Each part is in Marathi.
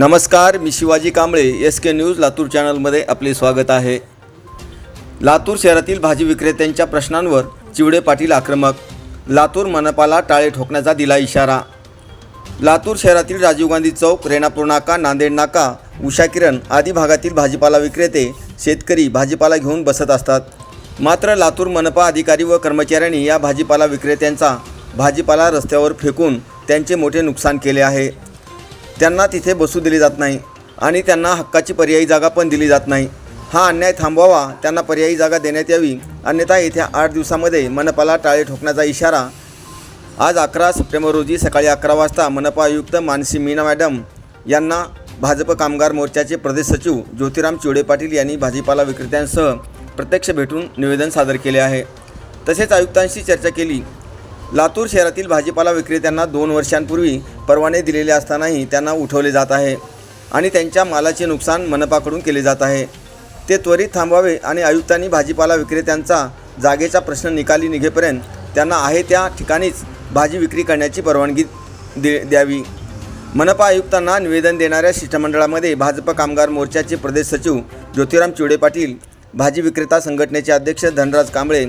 नमस्कार मी Shivaji Kamble S K news Latur चॅनलमध्ये आपले स्वागत आहे. लातूर शहरातील भाजी विक्रेत्यांच्या प्रश्नांवर चिवडे पाटील आक्रमक. लातूर मनपाला टाळे ठोकण्याचा दिला इशारा. लातूर शहरातील राजीव गांधी चौक रेणापूर नाका नांदेड नाका उषा किरण आदी भागातील भाजीपाला विक्रेते शेतकरी भाजीपाला घेऊन बसत असतात. मात्र लातूर मनपा अधिकारी व कर्मचाऱ्यांनी या भाजीपाला विक्रेत्यांचा भाजीपाला रस्त्यावर फेकून त्यांचे मोठे नुकसान केले आहे. त्यांना तिथे बसू दिली जात नाही आणि त्यांना हक्काची पर्यायी जागा पण दिली जात नाही. हा अन्याय थांबवावा त्यांना पर्यायी जागा देण्यात यावी अन्यथा येत्या आठ दिवसामध्ये मनपाला टाळे ठोकण्याचा इशारा. आज अकरा सप्टेंबर रोजी सकाळी अकरा वाजता मनपा आयुक्त मानसी मीना मॅडम यांना भाजप कामगार मोर्चाचे प्रदेश सचिव ज्योतिराम चिवडे पाटील यांनी भाजीपाला विक्रेत्यांसह प्रत्यक्ष भेटून निवेदन सादर केले आहे. तसेच आयुक्तांशी चर्चा केली. लातूर शहरातील भाजीपाला विक्रेत्यांना दोन वर्षांपूर्वी परवाने दिलेले असतानाही त्यांना उठवले जात आहे आणि त्यांच्या मालाचे नुकसान मनपाकडून केले जात आहे. ते त्वरित थांबवावे आणि आयुक्तांनी भाजीपाला विक्रेत्यांचा जागेचा प्रश्न निकाली निघेपर्यंत त्यांना आहे त्या ठिकाणीच भाजी विक्री करण्याची परवानगी दे द्यावी. मनपा आयुक्तांना निवेदन देणाऱ्या शिष्टमंडळामध्ये भाजप कामगार मोर्चाचे प्रदेश सचिव ज्योतिराम चिवडे पाटील भाजी विक्रेता संघटनेचे अध्यक्ष धनराज कांबळे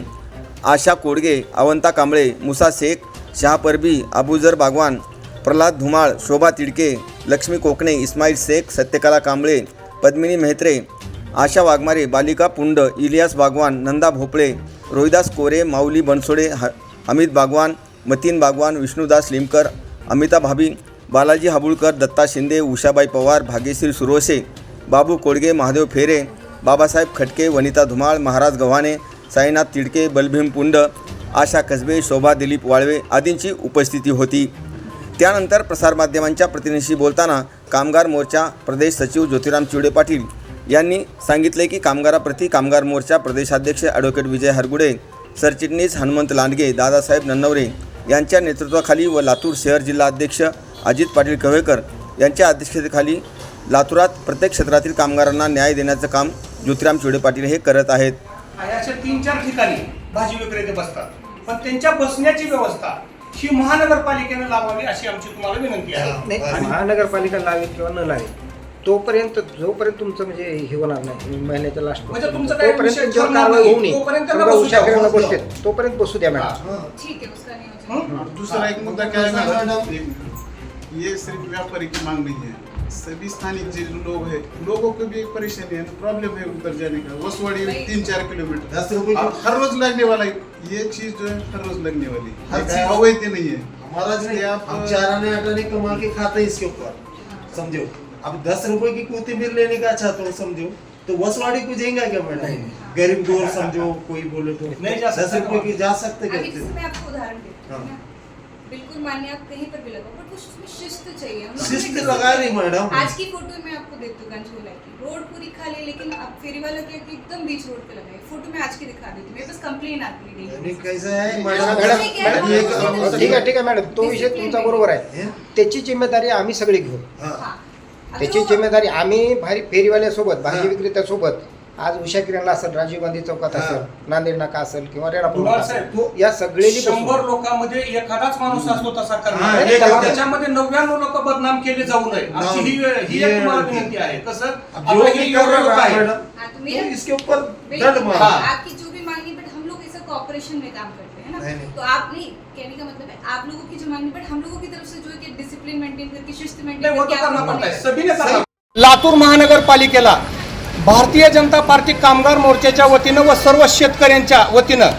आशा कोडगे अवंता कांबळे मुसा शेख शहा परबी अबुजर बागवान प्रल्हाद धुमाळ शोभा तिडके लक्ष्मी कोकणे इस्माईल शेख सत्यकला कांबळे पद्मिनी मेहत्रे आशा वाघमारे बालिका पुंड इलियास बागवान नंदा भोपळे रोहिदास कोरे माऊली बनसोडे ह अमित बागवान मतीन बागवान विष्णुदास लिमकर अमिता भाभी बालाजी हाबुळकर दत्ता शिंदे उषाबाई पवार भाग्यश्री सुरोसे बाबू कोडगे महादेव फेरे बाबासाहेब खटके वनिता धुमाळ महाराज गव्हाणे साईनाथ तिडके बलभीम पुंड आशा कसबे शोभा दिलीप वाळवे आदींची उपस्थिती होती. त्यानंतर प्रसारमाध्यमांच्या प्रतिनिधीशी बोलताना कामगार मोर्चा प्रदेश सचिव ज्योतिराम चिवडे पाटील यांनी सांगितले की कामगाराप्रती कामगार मोर्चा प्रदेशाध्यक्ष ॲडव्होकेट विजय हरगुडे सरचिटणीस हनुमंत लांडगे दादासाहेब नन्नवरे यांच्या नेतृत्वाखाली व लातूर शहर जिल्हा अध्यक्ष अजित पाटील कव्हेकर यांच्या अध्यक्षतेखाली लातूरात प्रत्येक क्षेत्रातील कामगारांना न्याय देण्याचं काम ज्योतिराम चिवडे पाटील हे करत आहेत. अशा तीन चार ठिकाणी भाजी विक्रेते बसतात. पण त्यांच्या बसण्याची व्यवस्था ही महानगरपालिकेने लावावी अशी आमची तुम्हाला विनंती आहे. नाही महानगरपालिका लावेल किंवा न लावेल तोपर्यंत जोपर्यंत तुमचं म्हणजे हे होणार नाही महिन्याच्या लास्ट म्हणजे तुमचं काही तोपर्यंत विषय त्यांच्यावर ठरणार कारवाई नाही. होऊ नये तोपर्यंत बसू द्या. तोपर्यंत बसू मॅडम. ठीक है उसका नियोजन. हं? दूसरा एक मुद्दा क्या है मैडम. ये सिर्फ व्यापारी की मांग नहीं है सभी स्थानिक जो लोग हैं लोगों को भी एक परेशानी है प्रॉब्लम है उधर जाने का। वसवाड़ी भाई- तीन चार किलोमीटर की हर रोज लगने वाला है ये चीज़ जो है हर रोज लगने वाली। हर चीज- अवैध नहीं है। हमारा जो आप हम चार आने आटाने कमा के खाते हैं इसके ऊपर। समझो अब दस रुपए की कोथिंबीर लेने का चाहता हूँ समझो तो वसवाड़ी को जाएगा क्या मैडम? गरीब दोर समझो कोई बोले तो। नहीं जा दस रुपए की जा सकते अभी करते आपको उदाहरण देती हूँ। हाँ। ना, बिल्कुल मानिए आप कहीं पर भी लगाओ बट कुछ उसमें शिस्त चाहिए हम लोग शिस्त लगा रही मैडम। आज की फोटो में आपको देती हूँ गंजगोला की रोड पूरी खाली है लेकिन अब फेरी वाला क्या कि एकदम बीच रोड पे लगाए फोटो में आज की दिखा देती हूँ मेरे पास कंप्लेन आती है daily. कैसा है मॅडम, ठीक आहे ठीक आहे मॅडम तो विषय तुमचा बरोबर आहे हे? त्याची जिम्मेदारी आम्ही सगळे घेऊ हाँ, हाँ. त्याची जिम्मेदारी आम्ही भारी फेरीवाल्यासोबत भाजी हा. विक्रेत्यासोबत आज उषा किरणला असेल राजीव गांधी चौकात. असेल नांदेड नाका असेल किंवा रेणापूर या सगळेली शंभर लोकांमध्ये एखादाच माणूस असतो तसा करणार. त्याच्यामध्ये नव्याण्णव लोक बदनाम केले जाऊ नये. अशी ही ही एक तुम्हाला विनंती आहे. कसं? इसके ऊपर। आपकी जो भी मांगे बट हम लोग ऐसा कॉपरेशन में काम करते हैं नहीं, ना। तो आप नहीं कहने का मतलब है आप लोगों की जो मांगे बट हम लोगों की तरफ से जो है कि डिसिप्लिन मेंटेन करके शिस्त मेंटेन करके है। लातूर महानगरपालिकेला भारतीय जनता पार्टी कामगार मोर्चाच्या वतीनं व सर्व शेतकऱ्यांच्या वतीनं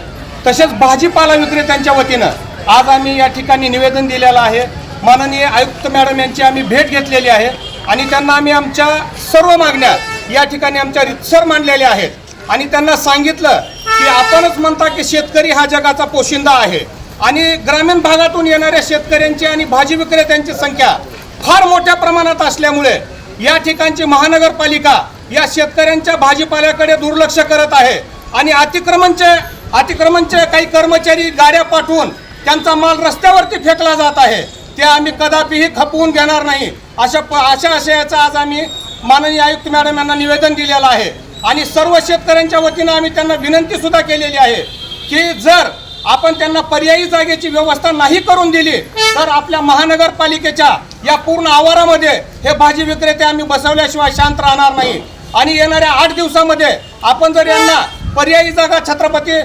तसेच भाजीपाला विक्रेत्यांच्या वतीनं आज आम्ही या ठिकाणी निवेदन दिलेलं आहे. माननीय आयुक्त मॅडम यांची आम्ही भेट घेतलेली आहे आणि त्यांना आम्ही आमच्या सर्व मागण्या या ठिकाणी आमच्या रितसर मांडलेल्या आहेत. आणि त्यांना सांगितलं की आपणच म्हणता की शेतकरी हा जगाचा पोशिंदा आहे आणि ग्रामीण भागातून येणाऱ्या शेतकऱ्यांची आणि भाजी विक्रेत्यांची संख्या फार मोठ्या प्रमाणात असल्यामुळे या ठिकाणची महानगरपालिका या शेतकऱ्यांच्या भाजीपाल्याकडे दुर्लक्ष करत आहे. आणि अतिक्रमणचे अतिक्रमणचे काही कर्मचारी गाड्या पाठवून त्यांचा माल रस्त्यावरती फेकला जात आहे. ते आम्ही कदापिही खपवून घेणार नाही. अशा प अशा आशयाचं आज आम्ही माननीय आयुक्त मॅडम यांना निवेदन दिलेलं आहे. आणि सर्व शेतकऱ्यांच्या वतीनं आम्ही त्यांना विनंतीसुद्धा केलेली आहे की जर आपण त्यांना पर्यायी जागेची व्यवस्था नाही करून दिली तर आपल्या महानगरपालिकेच्या या पूर्ण आवारामध्ये हे भाजी विक्रेते आम्ही बसवल्याशिवाय शांत राहणार नाही. आणि येणाऱ्या आठ दिवसामध्ये आपण जर यांना पर्यायी जागा छत्रपती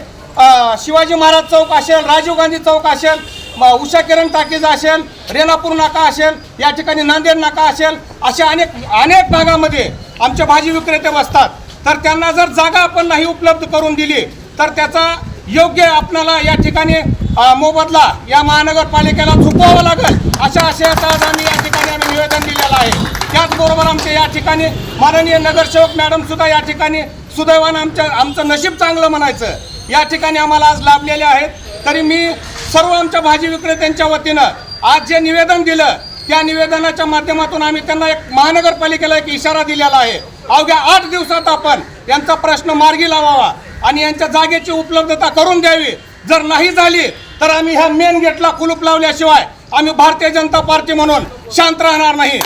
शिवाजी महाराज चौक असेल राजीव गांधी चौक असेल उषा किरण टाकीज असेल रेणापूर नाका असेल या ठिकाणी नांदेड नाका असेल अशा अनेक अनेक भागामध्ये आमचे भाजी विक्रेते बसतात. तर त्यांना जर जागा आपण नाही उपलब्ध करून दिली तर त्याचा योग्य आपणाला या ठिकाणी मोबदला या महानगरपालिकेला चुकवावा लागेल अशा आशयाचा आज आम्ही या ठिकाणी आम्ही निवेदन दिलेलं आहे. त्याचबरोबर आमच्या या ठिकाणी माननीय नगरसेवक मॅडम सुद्धा या ठिकाणी सुदैवानं आमच्या आमचं नशीब चांगलं म्हणायचं या ठिकाणी आम्हाला आज लाभलेले आहेत. तरी मी सर्व आमच्या भाजी विक्रेत्यांच्या वतीनं आज जे निवेदन दिलं त्या निवेदनाच्या माध्यमातून आम्ही त्यांना एक महानगरपालिकेला एक इशारा दिलेला आहे. अवघ्या आठ दिवसात आपण यांचा प्रश्न मार्गी लावावा. आणि यांच्या जागेची उपलब्धता करून द्यावी. जर नाही झाली तर आम्ही ह्या मेन गेटला कुलूप लावल्याशिवाय आम्ही भारतीय जनता पार्टी म्हणून शांत राहणार नाही.